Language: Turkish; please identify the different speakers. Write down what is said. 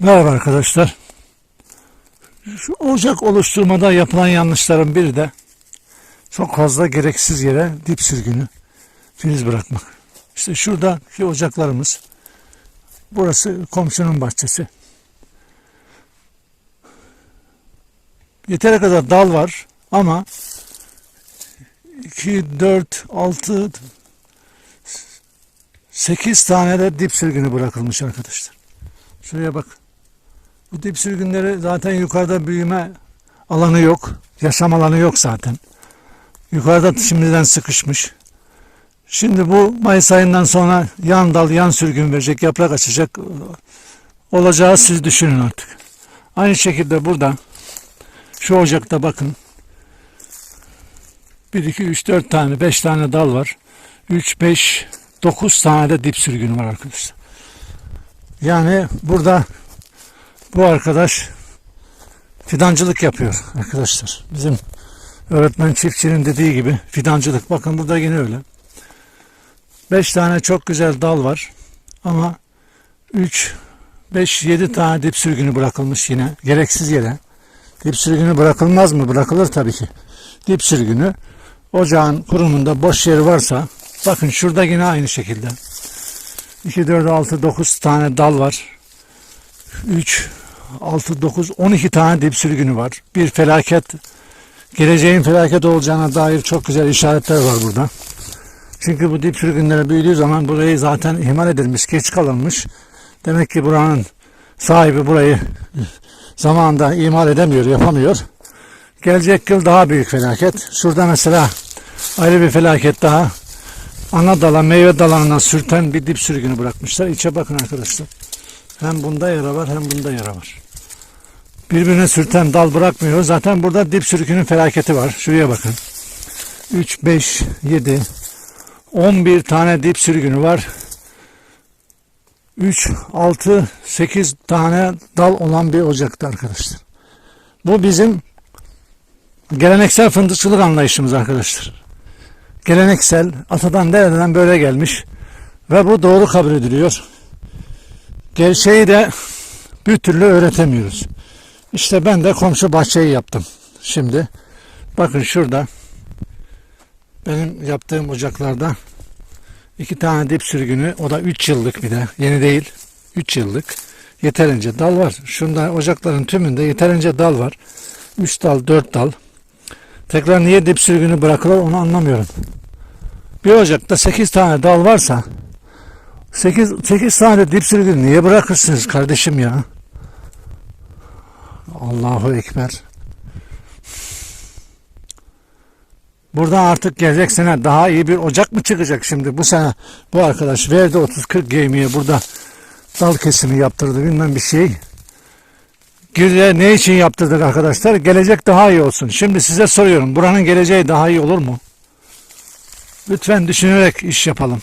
Speaker 1: Merhaba arkadaşlar. Şu ocak oluşturmada yapılan yanlışların biri de çok fazla gereksiz yere dip sürgünü filiz bırakmak. İşte şuradaki ocaklarımız. Burası komşunun bahçesi. Yetere kadar dal var ama 2, 4, 6, 8 tane de dip sürgünü bırakılmış arkadaşlar. Şuraya bak. Bu dip sürgünleri zaten yukarıda büyüme alanı yok. Yaşam alanı yok zaten. Yukarıda şimdiden sıkışmış. Şimdi bu Mayıs ayından sonra yan dal, yan sürgün verecek, yaprak açacak. Olacağı siz düşünün artık. Aynı şekilde burada şu ocakta bakın. 1, 2, 3, 4 tane, 5 tane dal var. 3, 5, 9 tane de dip sürgünü var arkadaşlar. Yani burada bu arkadaş fidancılık yapıyor arkadaşlar. Bizim öğretmen çiftçinin dediği gibi fidancılık. Bakın burada yine öyle. 5 tane çok güzel dal var. Ama 3 5 7 tane dip sürgünü bırakılmış yine gereksiz yere. Dip sürgünü bırakılmaz mı? Bırakılır tabii ki. Dip sürgünü ocağın kurumunda boş yeri varsa bakın şurada yine aynı şekilde. 2, 4, 6, 9 tane dal var. 3, 6, 9, 12 tane dip sürgünü var. Bir felaket, geleceğin felaket olacağına dair çok güzel işaretler var burada. Çünkü bu dip sürgünleri büyüdüğü zaman burayı zaten ihmal edilmiş, geç kalınmış. Demek ki buranın sahibi burayı zamanında ihmal edemiyor, yapamıyor. Gelecek yıl daha büyük felaket. Şurada mesela ayrı bir felaket daha ana dala meyve dallarına sürten bir dip sürgünü bırakmışlar. İçe bakın arkadaşlar. Hem bunda yara var hem bunda yara var. Birbirine sürten dal bırakmıyor. Zaten burada dip sürgünün felaketi var. Şuraya bakın. 3, 5, 7, 11 tane dip sürgünü var. 3, 6, 8 tane dal olan bir ocakta arkadaşlar. Bu bizim geleneksel fındıkçılık anlayışımız arkadaşlar geleneksel atadan dereden böyle gelmiş ve bu doğru kabul ediliyor. Gerçeği de bir türlü öğretemiyoruz. İşte ben de komşu bahçeyi yaptım. Şimdi bakın şurada benim yaptığım ocaklarda iki tane dip sürgünü o da 3 yıllık bir de yeni değil 3 yıllık yeterince dal var. Şunda ocakların tümünde yeterince dal var. 3 dal 4 dal. Tekrar niye dip sürgünü bırakılır onu anlamıyorum. Bir ocakta 8 tane dal varsa 8, 8 tane dip sürgünü niye bırakırsınız kardeşim ya? Allahu Ekber. Buradan artık gelecek sene daha iyi bir ocak mı çıkacak şimdi? Bu sene bu arkadaş verdi 30-40 gemiye burada dal kesimi yaptırdı bilmem bir şey. Gülle ne için yaptırdık arkadaşlar? Gelecek daha iyi olsun. Şimdi size soruyorum. Buranın geleceği daha iyi olur mu? Lütfen düşünerek iş yapalım.